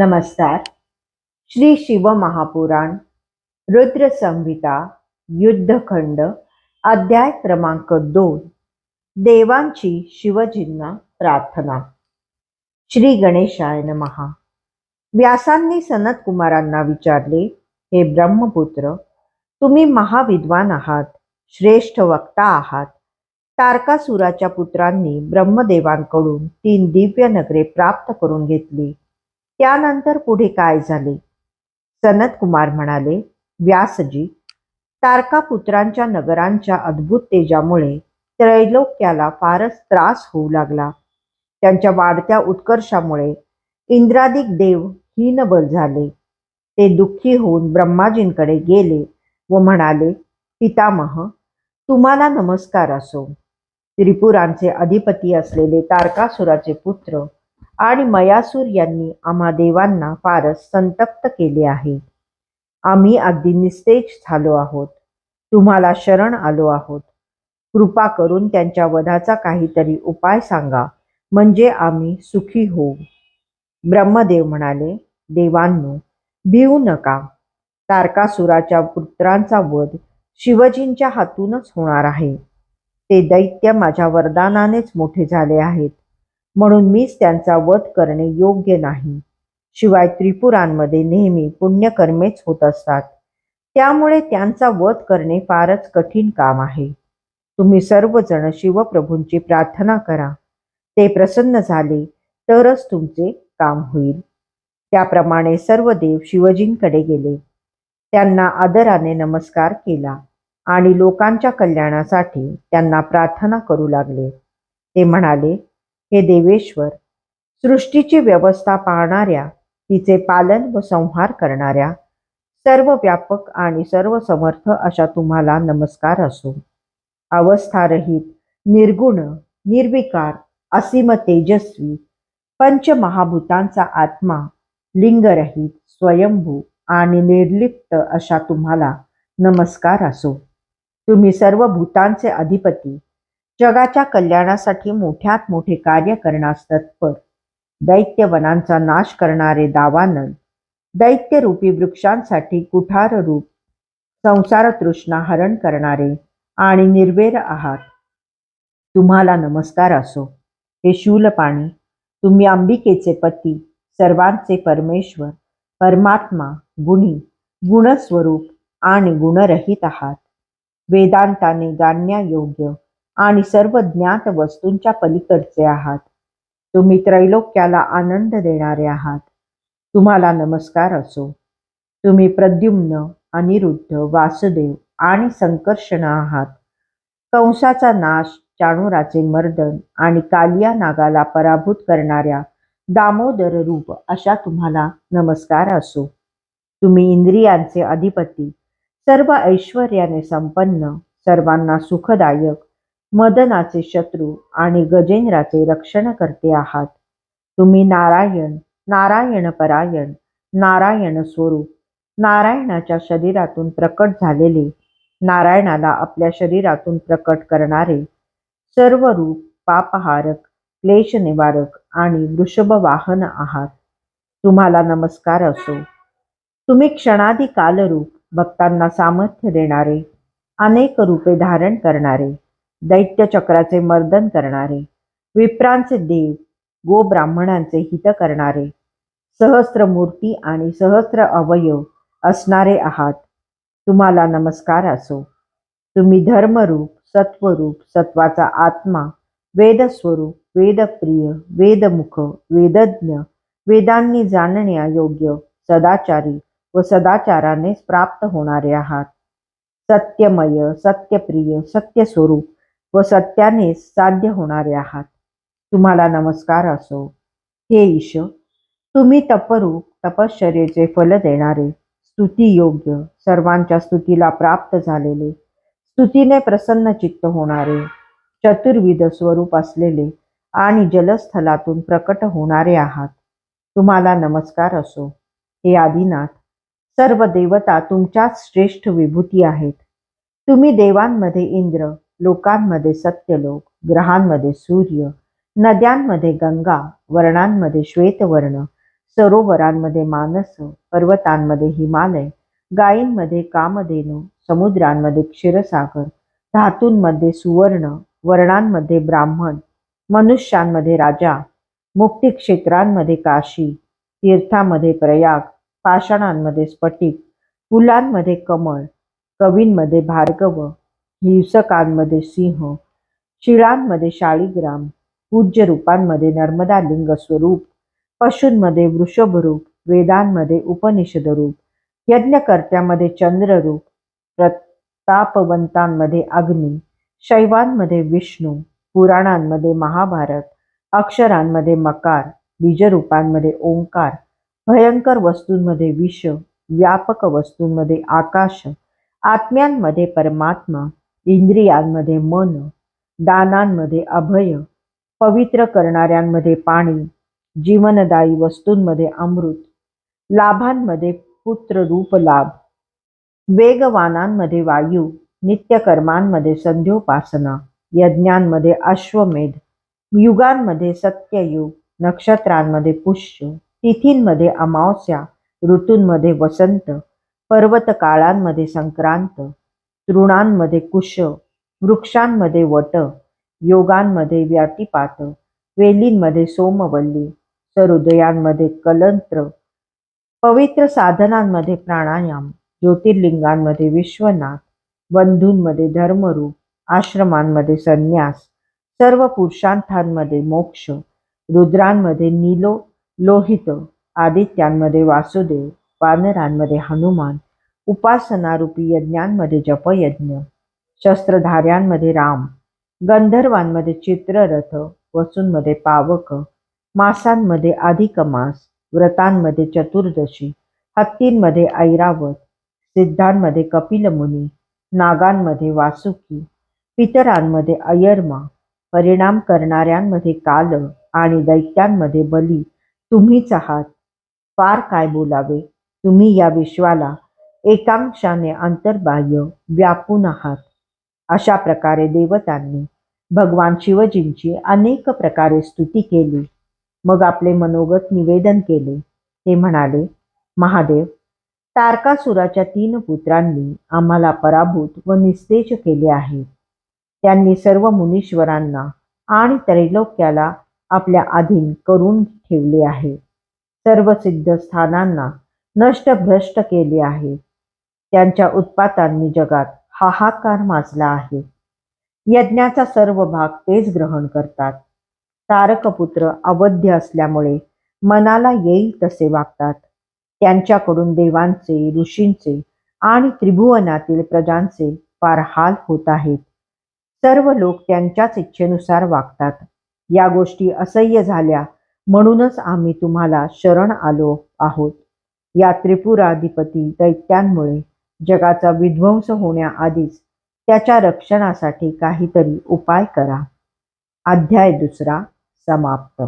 नमस्कार. श्री शिव महापुराण रुद्र संहिता युद्धखंड अध्याय क्रमांक दोन देवांची शिवजींना प्रार्थना. श्री गणेशाय नमहा व्यासांनी सनत कुमारांना विचारले हे ब्रह्मपुत्र तुम्ही महाविद्वान आहात श्रेष्ठ वक्ता आहात. तारकासुराच्या पुत्रांनी ब्रह्मदेवांकडून तीन दिव्य नगरे प्राप्त करून घेतली. त्यानंतर पुढे काय झाले? सनत कुमार म्हणाले व्यासजी तारकापुत्रांच्या नगरांच्या अद्भुत तेजामुळे त्रैलोक्याला फारच त्रास होऊ लागला. त्यांच्या वाढत्या उत्कर्षामुळे इंद्रादिक देव हीनबल झाले. ते दुःखी होऊन ब्रह्माजींकडे गेले व म्हणाले पितामह तुम्हाला नमस्कार असो. त्रिपुरांचे अधिपती असलेले तारकासुराचे पुत्र आणि मयासूर यांनी आम्हा देवांना फारच संतप्त केले आहे. आम्ही अगदी निस्तेज झालो आहोत. तुम्हाला शरण आलो आहोत. कृपा करून त्यांच्या वधाचा काहीतरी उपाय सांगा. म्हणजे आम्ही सुखी होऊ. ब्रह्मदेव म्हणाले देवांनो भिवू नका. तारकासुराच्या पुत्रांचा वध शिवजींच्या हातूनच होणार आहे. ते दैत्य माझ्या वरदानानेच मोठे झाले आहेत. म्हणून मीच त्यांचा वध करणे योग्य नाही. शिवाय त्रिपुरांमध्ये नेहमी पुण्यकर्मेच होत असतात. त्यामुळे त्यांचा वध करणे फारच कठीण काम आहे. तुम्ही सर्वजण शिवप्रभूंची प्रार्थना करा. ते प्रसन्न झाले तरच तुमचे काम होईल. त्याप्रमाणे सर्व देव शिवजींकडे गेले. त्यांना आदराने नमस्कार केला आणि लोकांच्या कल्याणासाठी त्यांना प्रार्थना करू लागले. ते म्हणाले हे देवेश्वर सृष्टीची व्यवस्था पाहणाऱ्या तिचे पालन व संहार करणाऱ्या सर्व व्यापक आणि सर्व समर्थ अशा तुम्हाला नमस्कार असो. अवस्थारहित निर्गुण निर्विकार असीम तेजस्वी पंचमहाभूतांचा आत्मा लिंगरहित स्वयंभू आणि निर्लिप्त अशा तुम्हाला नमस्कार असो. तुम्ही सर्व भूतांचे अधिपती जगाच्या कल्याणासाठी मोठ्यात मोठे कार्य करण्यास तत्पर. दैत्य वनांचा नाश करणारे दावानल. दैत्यरूपी वृक्षांसाठी कुठार रूप संसार तृष्णा हरण करणारे आणि निर्वेर आहात तुम्हाला नमस्कार असो. हे शूलपाणी तुम्ही अंबिकेचे पती सर्वांचे परमेश्वर परमात्मा गुणी गुणस्वरूप आणि गुणरहित आहात. वेदांताने जाणण्यायोग्य आणि सर्व ज्ञात वस्तूंच्या पलीकडचे आहात. तुम्ही त्रैलोक्याला आनंद देणारे आहात. तुम्हाला नमस्कार असो. तुम्ही प्रद्युम्न अनिरुद्ध वासुदेव आणि संकर्षण आहात. कंसाचा नाश चाणुराचे मर्दन आणि कालिया नागाला पराभूत करणाऱ्या दामोदर रूप अशा तुम्हाला नमस्कार असो. तुम्ही इंद्रियांचे अधिपती. सर्व ऐश्वर्याने संपन्न सर्वांना सुखदायक मदनाचे शत्रू आणि गजेंद्राचे रक्षण करते आहात. तुम्ही नारायण नारायण परायण नारायण स्वरूप नारायणाच्या शरीरातून प्रकट झालेले नारायणाला आपल्या शरीरातून प्रकट करणारे सर्व रूप पापहारक क्लेश निवारक आणि वृषभ वाहन आहात. तुम्हाला नमस्कार असो. तुम्ही क्षणादी कालरूप भक्तांना सामर्थ्य देणारे अनेक रूपे धारण करणारे दैत्य चक्राचे मर्दन करणारे विप्रांचे देव गो ब्राह्मणांचे हित करणारे सहस्त्र मूर्ती आणि सहस्त्र अवयव असणारे आहात. तुम्हाला नमस्कार असो. तुम्ही धर्मरूप सत्वरूप सत्वाचा आत्मा वेदस्वरूप वेदप्रिय वेदमुख वेदज्ञ वेदांनी जाणण्यायोग्य सदाचारी व सदाचाराने प्राप्त होणारे आहात. सत्यमय सत्यप्रिय सत्यस्वरूप व सत्याने साध्य होणारे आहात. तुम्हाला नमस्कार असो. हे ईश तुम्ही तपरूप तपश्चर्येचे फल देणारे स्तुती योग्य सर्वांच्या स्तुतीला प्राप्त झालेले स्तुतीने प्रसन्न चित्त होणारे चतुर्विध स्वरूप असलेले आणि जलस्थलातून प्रकट होणारे आहात. तुम्हाला नमस्कार असो. हे आदिनाथ सर्व देवता तुमच्याच श्रेष्ठ विभूती आहेत. तुम्ही देवांमध्ये इंद्र लोकांमध्ये सत्यलोक ग्रहांमध्ये सूर्य नद्यांमध्ये गंगा वर्णांमध्ये श्वेतवर्ण सरोवरांमध्ये मानस पर्वतांमध्ये हिमालय गायींमध्ये कामधेनू समुद्रांमध्ये क्षीरसागर धातूंमध्ये सुवर्ण वर्णांमध्ये ब्राह्मण मनुष्यांमध्ये राजा मुक्ती क्षेत्रांमध्ये काशी तीर्थामध्ये प्रयाग पाषाणांमध्ये स्फटिक फुलांमध्ये कमळ कवींमध्ये भार्गव हिंसकांमध्ये सिंह शिळांमध्ये शाळीग्राम पूज्य रूपांमध्ये नर्मदा लिंग स्वरूप पशूंमध्ये वृषभरूप वेदांमध्ये उपनिषद रूप यज्ञकर्त्यामध्ये चंद्ररूप प्रतापवंतांमध्ये अग्नी शैवांमध्ये विष्णू पुराणांमध्ये महाभारत अक्षरांमध्ये मकार बीजरूपांमध्ये ओंकार भयंकर वस्तूंमध्ये विष व्यापक वस्तूंमध्ये आकाश आत्म्यांमध्ये परमात्मा इंद्रियांमध्ये मन दानांमध्ये अभय पवित्र करणाऱ्यांमध्ये पाणी जीवनदायी वस्तूंमध्ये अमृत लाभांमध्ये पुत्र रूप लाभ वेगवानांमध्ये वायू नित्यकर्मांमध्ये संध्योपासना यज्ञांमध्ये अश्वमेध युगांमध्ये सत्ययुग नक्षत्रांमध्ये पुष्य तिथींमध्ये अमावस्या ऋतूंमध्ये वसंत पर्वतकाळांमध्ये संक्रांत तृणांमध्ये कुश वृक्षांमध्ये वट योगांमध्ये व्यातिपात वेलींमध्ये सोमवल्ली सहृदयांमध्ये कलंत्र पवित्र साधनांमध्ये प्राणायाम ज्योतिर्लिंगांमध्ये विश्वनाथ बंधूंमध्ये धर्मरूप आश्रमांमध्ये संन्यास सर्व पुरुषांथांमध्ये मोक्ष रुद्रांमध्ये नीलो लोहित आदित्यांमध्ये वासुदेव वानरांमध्ये हनुमान उपासनारूपी यज्ञांमध्ये जपयज्ञ शस्त्रधाऱ्यांमध्ये राम गंधर्वांमध्ये चित्ररथ वसूंमध्ये पावक मासांमध्ये अधिक मास व्रतांमध्ये चतुर्दशी हत्तींमध्ये ऐरावत सिद्धांमध्ये कपिलमुनी नागांमध्ये वासुकी पितरांमध्ये अयर्मा परिणाम करणाऱ्यांमध्ये काल आणि दैत्यांमध्ये बली तुम्हीच आहात. फार काय बोलावे? तुम्ही या विश्वाला एकांशाने अंतर्बाह्य व्यापून आहात. अशा प्रकारे देवतांनी भगवान शिवजींची अनेक प्रकारे स्तुती केली. मग आपले मनोगत निवेदन केले. ते म्हणाले महादेव तारकासुराच्या तीन पुत्रांनी आम्हाला पराभूत व निस्तेज केले आहे. त्यांनी सर्व मुनीश्वरांना आणि त्रैलोक्याला आपल्या अधीन करून ठेवले आहे. सर्व सिद्ध स्थानांना नष्टभ्रष्ट केले आहे. त्यांच्या उत्पातांनी जगात हाहाकार माजला आहे. यज्ञाचा सर्व भाग तेच ग्रहण करतात. तारकपुत्र अवध्य असल्यामुळे मनाला येईल तसे वागतात. त्यांच्याकडून देवांचे ऋषींचे आणि त्रिभुवनातील प्रजांचे फार हाल होत आहेत. सर्व लोक त्यांच्याच इच्छेनुसार वागतात. या गोष्टी असह्य झाल्या म्हणूनच आम्ही तुम्हाला शरण आलो आहोत. या त्रिपुराधिपती दैत्यांमुळे जगाचा विध्वंस होण्याआधीच त्याच्या रक्षणासाठी काहीतरी उपाय करा. अध्याय दुसरा समाप्त.